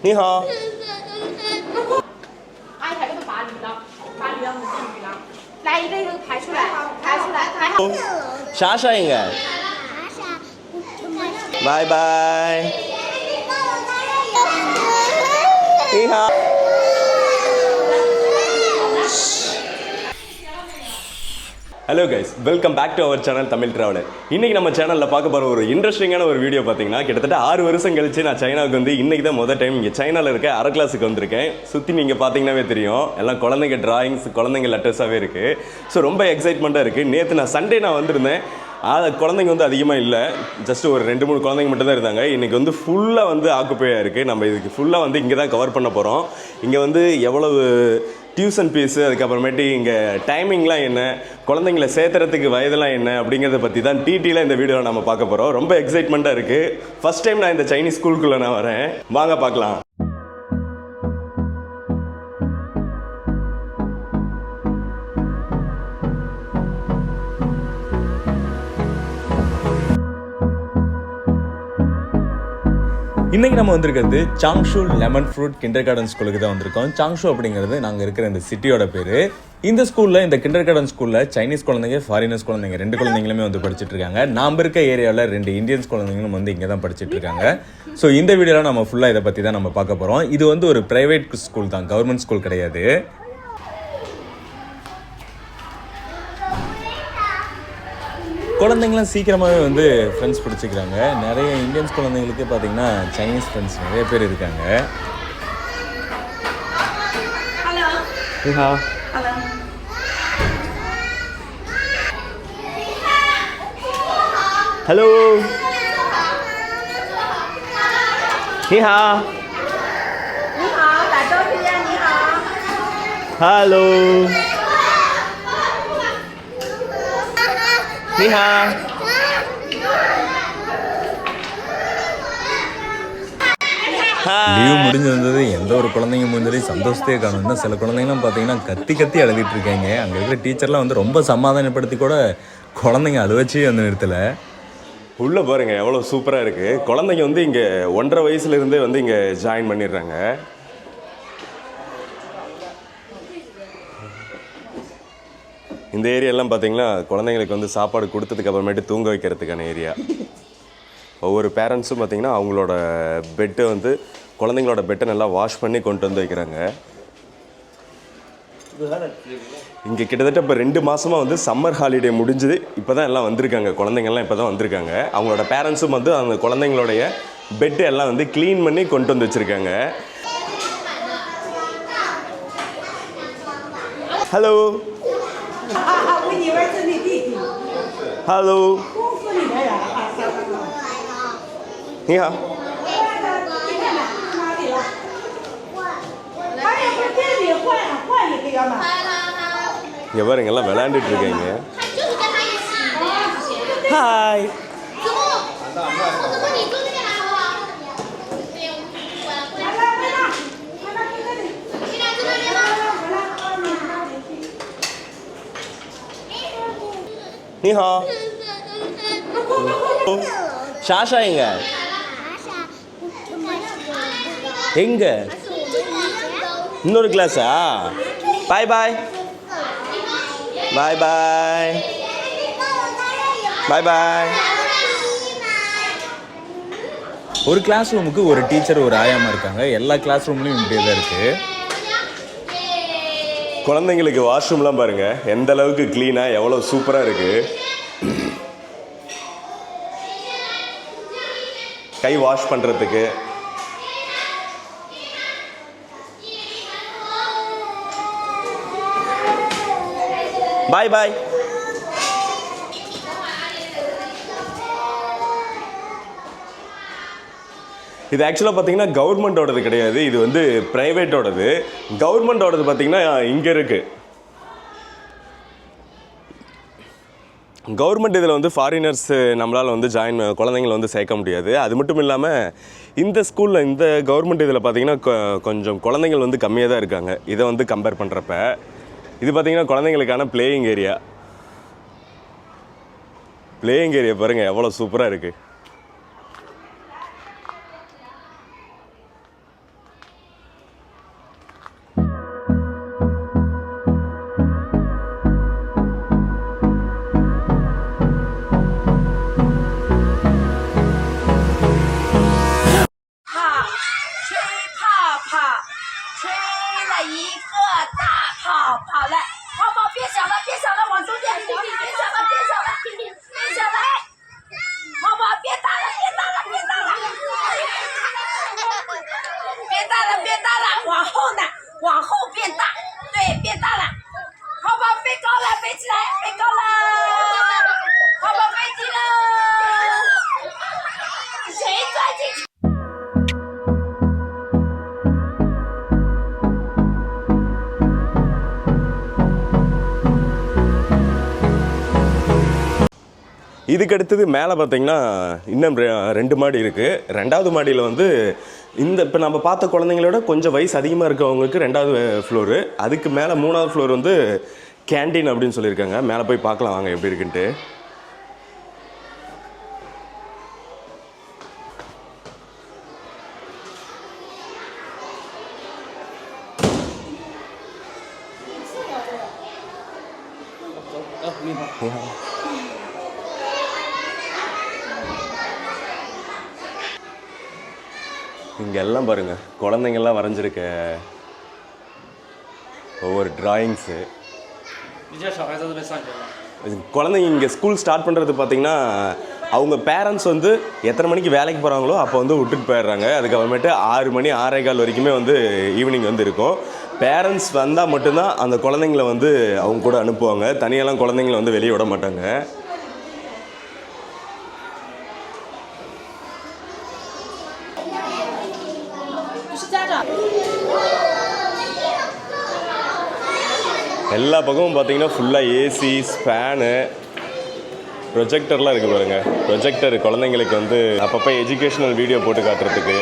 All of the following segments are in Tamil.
你好，阿姨排队发绿了，发绿了，我们进绿了。来一个一个排出来，排出来，排好。莎莎应该，拜拜。你好。hello guys welcome back to our channel Tamil traveller இன்னைக்கு நம்ம சேனலில் பார்க்க போகிற ஒரு இன்ட்ரெஸ்டிங்கான ஒரு வீடியோ பார்த்தீங்கன்னா கிட்டத்தட்ட ஆறு வருஷம் கழிச்சு நான் சைனாவுக்கு வந்து இன்றைக்கி தான் முதல் டைம் இங்கே சைனாவில் இருக்க அரை கிளாஸுக்கு வந்திருக்கேன். சுற்றி நீங்கள் பார்த்தீங்கன்னாவே தெரியும். எல்லாம் குழந்தைங்க டிராயிங்ஸ் குழந்தைங்க லெட்டர்ஸாகவே இருக்குது ஸோ ரொம்ப எக்ஸைட்மெண்ட்டாக இருக்குது நேற்று நான் சண்டே நான் வந்திருந்தேன். அது குழந்தைங்க வந்து அதிகமாக இல்லை. ஜஸ்ட் ஒரு ரெண்டு மூணு குழந்தைங்க மட்டும் தான் இருந்தாங்க. இன்றைக்கி வந்து ஃபுல்லாக வந்து ஆக்குப்பையாக இருக்குது நம்ம இதுக்கு ஃபுல்லாக வந்து இங்கே தான் கவர் பண்ண போகிறோம் இங்கே வந்து எவ்வளவு டியூஷன் ஃபீஸு அதுக்கப்புறமேட்டு இங்கே டைமிங்லாம் என்ன? குழந்தைங்கள சேர்த்துறதுக்கு வயதெல்லாம் என்ன? அப்படிங்கிறத பற்றி தான் டிடியில் இந்த வீடியோவில் நம்ம பார்க்க போகிறோம் ரொம்ப எக்ஸைட்மெண்ட்டாக இருக்குது ஃபஸ்ட் டைம் நான் இந்த சைனீஸ் ஸ்கூலுக்குள்ளே நான் வரேன். வாங்க பார்க்கலாம். இன்னைக்கு நம்ம வந்திருக்கிறது Changshu lemon fruit kindergarten ஸ்கூலுக்கு தான் வந்திருக்கோம். சாங்ஷூ அப்படிங்கிறது நாங்கள் இருக்கிற இந்த சிட்டியோட பேர். இந்த ஸ்கூலில் இந்த கிண்டர் கார்டன் ஸ்கூலில் சைனீஸ் குழந்தைங்க ஃபாரினர்ஸ் குழந்தைங்க ரெண்டு குழந்தைங்களுமே வந்து படிச்சுட்டு இருக்காங்க. நாம் இருக்க ஏரியாவில் ரெண்டு இந்தியன்ஸ் குழந்தைங்களும் வந்து இங்கே தான் படிச்சுட்டு இருக்காங்க. ஸோ இந்த வீடியோவில் நம்ம ஃபுல்லாக இதை பற்றி தான் நம்ம பார்க்க போகிறோம் இது வந்து ஒரு ப்ரைவேட் ஸ்கூல் தான் கவர்மெண்ட் ஸ்கூல் கிடையாது. குழந்தைங்களாம் சீக்கிரமாகவே வந்து ஃப்ரெண்ட்ஸ் பிடிச்சிக்கிறாங்க. நிறைய இந்தியன்ஸ் குழந்தைங்களுக்கு பார்த்தீங்கன்னா சைனீஸ் ஃப்ரெண்ட்ஸ் நிறைய பேர் இருக்காங்க. 你好。Hello。நீஹா முடிஞ்சிருந்தது. எந்த ஒரு குழந்தைங்க முடிஞ்சாலையும் சந்தோஷத்தையே காணும் காணும்னா சில குழந்தைங்களாம் பார்த்தீங்கன்னா கத்தி கத்தி அழுதுட்டு இருக்காங்க. அங்கே இருக்கிற டீச்சர்லாம் வந்து ரொம்ப சமாதானப்படுத்தி கூட குழந்தைங்க அழுவச்சே அந்த நேரத்தில் உள்ளே பாருங்கள் எவ்வளோ சூப்பராக இருக்குது குழந்தைங்க வந்து இங்கே ஒன்றரை வயசுலேருந்தே வந்து இங்கே ஜாயின் பண்ணிடுறாங்க. இந்த ஏரியாலாம் பார்த்தீங்கன்னா குழந்தைங்களுக்கு வந்து சாப்பாடு கொடுத்ததுக்கு அப்புறமேட்டு தூங்க வைக்கிறதுக்கான ஏரியா ஒவ்வொரு பேரண்ட்ஸும் பார்த்தீங்கன்னா அவங்களோட பெட்டை வந்து குழந்தைங்களோட பெட்டை நல்லா வாஷ் பண்ணி கொண்டு வந்து வைக்கிறாங்க. இங்கே கிட்டத்தட்ட இப்போ ரெண்டு மாதமாக வந்து சம்மர் ஹாலிடே முடிஞ்சுது. இப்போ தான் எல்லாம் வந்திருக்காங்க. குழந்தைங்கள்லாம் இப்போ தான் வந்திருக்காங்க. அவங்களோட பேரண்ட்ஸும் வந்து அந்த குழந்தைங்களுடைய பெட்டு எல்லாம் வந்து க்ளீன் பண்ணி கொண்டு வந்து வச்சுருக்காங்க. ஹலோ Hello，你好。இங்கே பாருங்க எல்லாம் விளையாண்டுட்டு இருக்காங்க. ஹாய் நீ ஷாஷா எங்க? எங்க? இன்னொரு கிளாஸா பாய் பாய் பாய் பாய் பாய் பாய் ஒரு கிளாஸ் ரூமுக்கு ஒரு டீச்சர் ஒரு ஆயாமா இருக்காங்க. எல்லா கிளாஸ் ரூம்லையும் இப்படியே தான் இருக்குது குழந்தைங்களுக்கு வாஷ்ரூம்லாம் பாருங்கள் எந்த அளவுக்கு க்ளீனாக எவ்வளோ சூப்பராக இருக்குது கை வாஷ் பண்ணுறதுக்கு பாய் பாய் இது ஆக்சுவலாக பார்த்தீங்கன்னா கவர்மெண்ட்டோடது கிடையாது. இது வந்து ப்ரைவேட்டோடது கவர்மெண்ட்டோடது பார்த்தீங்கன்னா இங்கே இருக்குது கவர்மெண்ட் இதில் வந்து ஃபாரினர்ஸ் நம்மளால் வந்து ஜாயின் குழந்தைங்கள வந்து சேர்க்க முடியாது. அது மட்டும் இல்லாமல் இந்த ஸ்கூலில் இந்த கவர்மெண்ட் இதில் பார்த்தீங்கன்னா கொஞ்சம் குழந்தைங்கள் வந்து கம்மியாக தான் இருக்காங்க. இதை வந்து கம்பேர் பண்ணுறப்ப இது பார்த்தீங்கன்னா குழந்தைங்களுக்கான பிளேயிங் ஏரியா பிளேயிங் ஏரியா பாருங்கள் எவ்வளோ சூப்பராக இருக்குது 了一个大泡泡了，泡泡变小了变小了，往中间，小李变小了变小了，变小了，泡泡变大了变大了变大了，变大了变大了，往后呢，往后变大，对，变大了，泡泡飞高了，飞起来，飞高。இதுக்கு அடுத்தது மேலே பார்த்தீங்கன்னா இன்னும் ரெ- ரெண்டு மாடி இருக்குது ரெண்டாவது மாடியில் வந்து இந்த இப்போ நம்ம பார்த்த குழந்தைங்களோட கொஞ்சம் வயசு அதிகமாக இருக்கவங்களுக்கு ரெண்டாவது ஃப்ளோரு அதுக்கு மேலே மூணாவது ஃப்ளோர் வந்து கேண்டீன் அப்படின்னு சொல்லியிருக்காங்க. மேலே போய் பார்க்கலாம் வாங்க எப்படி இருக்குன்ட்டு இங்கே எல்லாம் பாருங்க குழந்தைங்கள்லாம் வரைஞ்சிருக்க ஒவ்வொரு ட்ராயிங்ஸு குழந்தைங்க இங்கே ஸ்கூல் ஸ்டார்ட் பண்ணுறது பார்த்திங்கன்னா அவங்க பேரண்ட்ஸ் வந்து எத்தனை மணிக்கு வேலைக்கு போகிறாங்களோ அப்போ வந்து விட்டுட்டு போயிடுறாங்க. அதுக்கப்புறமேட்டு ஆறு மணி ஆறே கால் வரைக்குமே வந்து ஈவினிங் வந்து இருக்கும். பேரண்ட்ஸ் வந்தால் மட்டும்தான் அந்த குழந்தைங்கள வந்து அவங்க கூட அனுப்புவாங்க. தனியெல்லாம் குழந்தைங்கள வந்து வெளியே விட மாட்டாங்க. எல்லா பக்கமும் பார்த்தீங்கன்னா ஃபுல்லாக ஏசி ஃபேனு ப்ரொஜெக்டர்லாம் இருக்குது பாருங்கள் ப்ரொஜெக்டர் குழந்தைங்களுக்கு வந்து அப்பப்போ எஜுகேஷனல் வீடியோ போட்டு காட்டுறதுக்கு.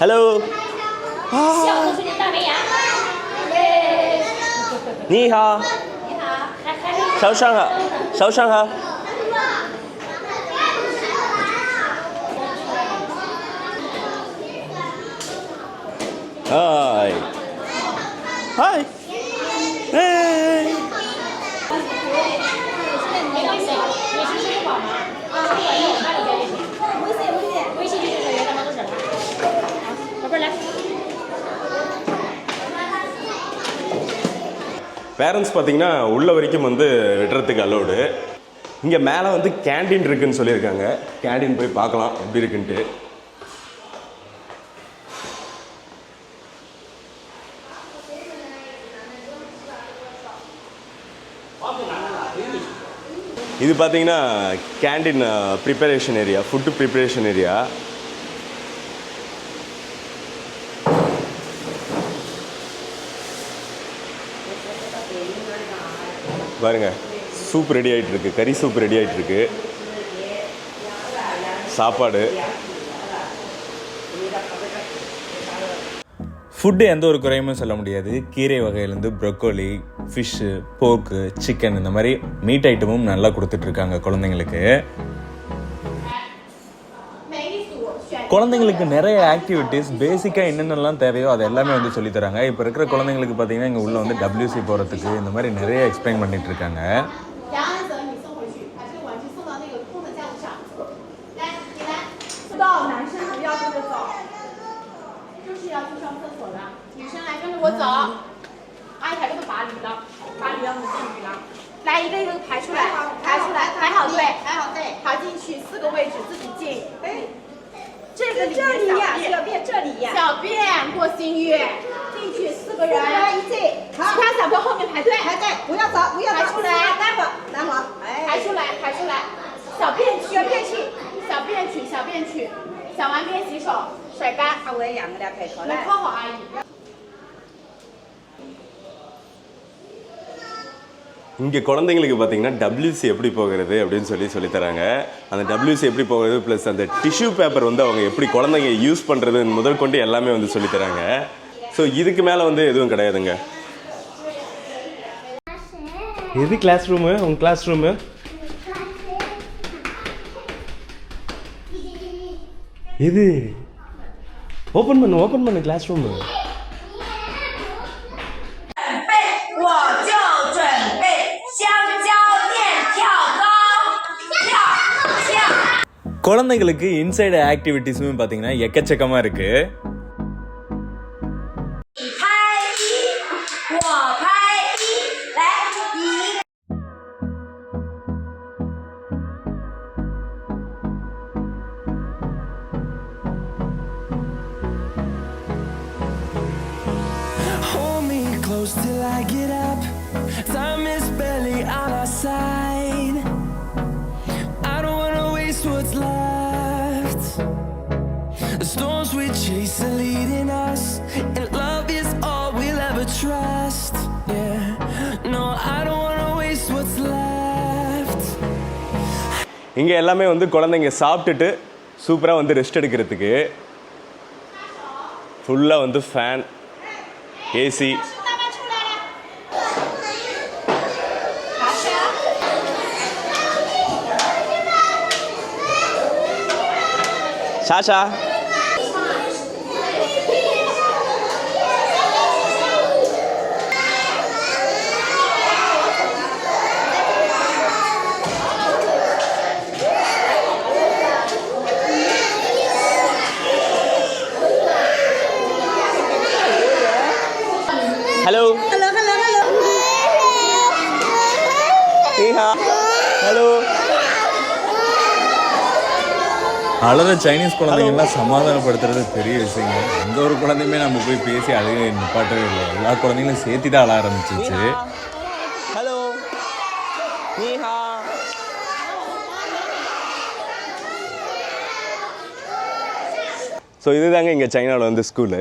hello à. oh. ni hao sáu sang hả Hi. Hi. Parents பார்த்தீங்கன்னா உள்ள வரைக்கும் வந்து வெட்டுறதுக்கு அலோடு இங்கே மேலே வந்து கேண்டீன் இருக்குன்னு சொல்லியிருக்காங்க. கேண்டீன் போய் பார்க்கலாம் எப்படி இருக்குன்ட்டு. இது பார்த்தீங்கன்னா canteen preparation area food preparation area பாருங்க சூப் ரெடி ஆகிட்டுருக்கு கறி சூப் ரெடி ஆகிட்டு இருக்கு சாப்பாடு. ஃபுட்டு எந்த ஒரு குறையுமே சொல்ல முடியாது. கீரை வகையிலேருந்து ப்ரொக்கோலி ஃபிஷ்ஷு போர்க்கு சிக்கன் இந்த மாதிரி மீட் ஐட்டமும் நல்லா கொடுத்துட்ருக்காங்க குழந்தைங்களுக்கு. குழந்தைங்களுக்கு நிறைய ஆக்டிவிட்டீஸ் பேசிக்காக என்னென்னலாம் தேவையோ அது எல்லாமே வந்து சொல்லித் தராங்க இப்போ இருக்கிற குழந்தைங்களுக்கு பார்த்தீங்கன்னா இங்கே உள்ள வந்து டபிள்யூசி போகிறதுக்கு இந்த மாதிரி நிறைய எக்ஸ்பிளைன் பண்ணிட்டு இருக்காங்க 杨安泽，你送回去，把这个玩具送到那个空的架子上。来，你来。到男生不要跟着走，就是要去上厕所的。女生来跟着我走，阿姨还给他拔梨了，拔梨了，我们进去了。来，一个一个排出来，排出来，排好队，排好队，排进去，四个位置自己进。 这里呀，小便这里呀，小便过新月，进去四个人，一进，其他小朋友后面排队，排队，不要走，不要排出来，待会儿，待会儿，排出来，排出来，小便去，小便去，小便去，小便区，小完便洗手，甩干，我也养个两开口来，靠好阿姨。இங்கே குழந்தைங்களுக்கு பார்த்தீங்கன்னா டபிள்யூசி எப்படி போகிறது அப்படின்னு சொல்லி சொல்லித் தராங்க. அந்த டபிள்யூசி எப்படி போகிறது ப்ளஸ் அந்த டிஷ்யூ பேப்பர் வந்து அவங்க எப்படி குழந்தைங்க யூஸ் பண்ணுறது முதல் கொண்டு எல்லாமே வந்து சொல்லித்தராங்க ஸோ இதுக்கு மேலே வந்து எதுவும் கிடையாதுங்க. எது கிளாஸ் ரூமு உங்கள் கிளாஸ் ரூமு எது? ஓப்பன் பண்ணு ஓப்பன் பண்ணு கிளாஸ் ரூமு குழந்தைங்களுக்கு இன்சைடு ஆக்டிவிட்டிஸுமே பார்த்தீங்கன்னா எக்கச்சக்கமாக இருக்குது storms we chase are leading us, and love is all we'll ever trust. Yeah, no, I don't wanna waste what's left. இங்கே எல்லாமே வந்து குழந்தைங்க சாப்பிட்டுட்டு சூப்பராக வந்து ரெஸ்ட் எடுக்கிறதுக்கு ஃபுல்லாக வந்து fan AC 慢 hello hello hello Chinese குழந்தைங்கலாம் சமாதானப்படுத்துறது பெரிய விஷயங்க. எந்த ஒரு குழந்தையுமே நம்ம போய் பேசி அழுக நிப்பாட்டவே இல்லை. எல்லா குழந்தைங்களும் சேர்த்து தான் அழ ஆரம்பிச்சிச்சு. ஹலோ ஸோ இதுதாங்க இங்கே சைனாவில் வந்து ஸ்கூலு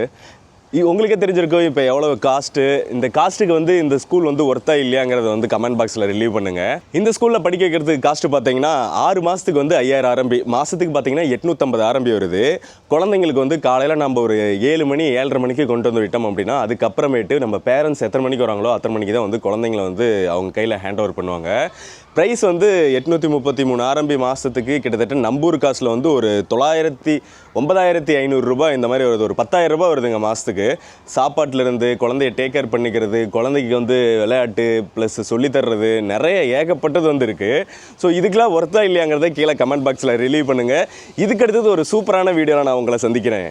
உங்களுக்கே தெரிஞ்சிருக்கும் இப்போ எவ்வளோ காஸ்ட்டு இந்த காஸ்ட்டுக்கு வந்து இந்த ஸ்கூல் வந்து ஒர்த்தா இல்லையாங்கிறத வந்து கமெண்ட் பாக்ஸில் ரிலீவ் பண்ணுங்கள் இந்த ஸ்கூலில் படிக்க வைக்கிறதுக்கு காஸ்ட்டு பார்த்தீங்கன்னா ஆறு மாதத்துக்கு வந்து ஐயாயிரம் ஆரம்பி மாதத்துக்கு பார்த்தீங்கன்னா எட்நூற்றம்பது ஆரம்பி வருது. குழந்தைங்களுக்கு வந்து காலையில் நம்ம ஒரு ஏழு மணி ஏழரை மணிக்கு கொண்டு வந்து விட்டோம் அப்படின்னா அதுக்கப்புறமேட்டு நம்ம பேரண்ட்ஸ் எத்தனை மணிக்கு வராங்களோ அத்தனை மணிக்கு தான் வந்து குழந்தைங்கள வந்து அவங்க கையில் ஹேண்ட் ஓவர் பண்ணுவாங்க. ப்ரைஸ் வந்து எட்நூற்றி முப்பத்தி மூணு ஆரம்பி மாதத்துக்கு கிட்டத்தட்ட நம்பூர் காசில் வந்து ஒரு தொள்ளாயிரத்தி ஒன்பதாயிரத்தி ஐநூறுரூபா இந்த மாதிரி வருது. ஒரு பத்தாயிரம் ரூபாய் வருதுங்க மாதத்துக்கு சாப்பாட்டிலேருந்து குழந்தைய டேக் கேர் பண்ணிக்கிறது குழந்தைக்கு வந்து விளையாட்டு ப்ளஸ் சொல்லித்தர்றது நிறைய ஏகப்பட்டது வந்து இருக்குது ஸோ இதுக்கெல்லாம் ஒர்த்தா இல்லையாங்கிறத கீழே கமெண்ட் பாக்ஸில் ரிலீவ் பண்ணுங்கள் இதுக்கு அடுத்தது ஒரு சூப்பரான வீடியோவில் நான் உங்களை சந்திக்கிறேன்.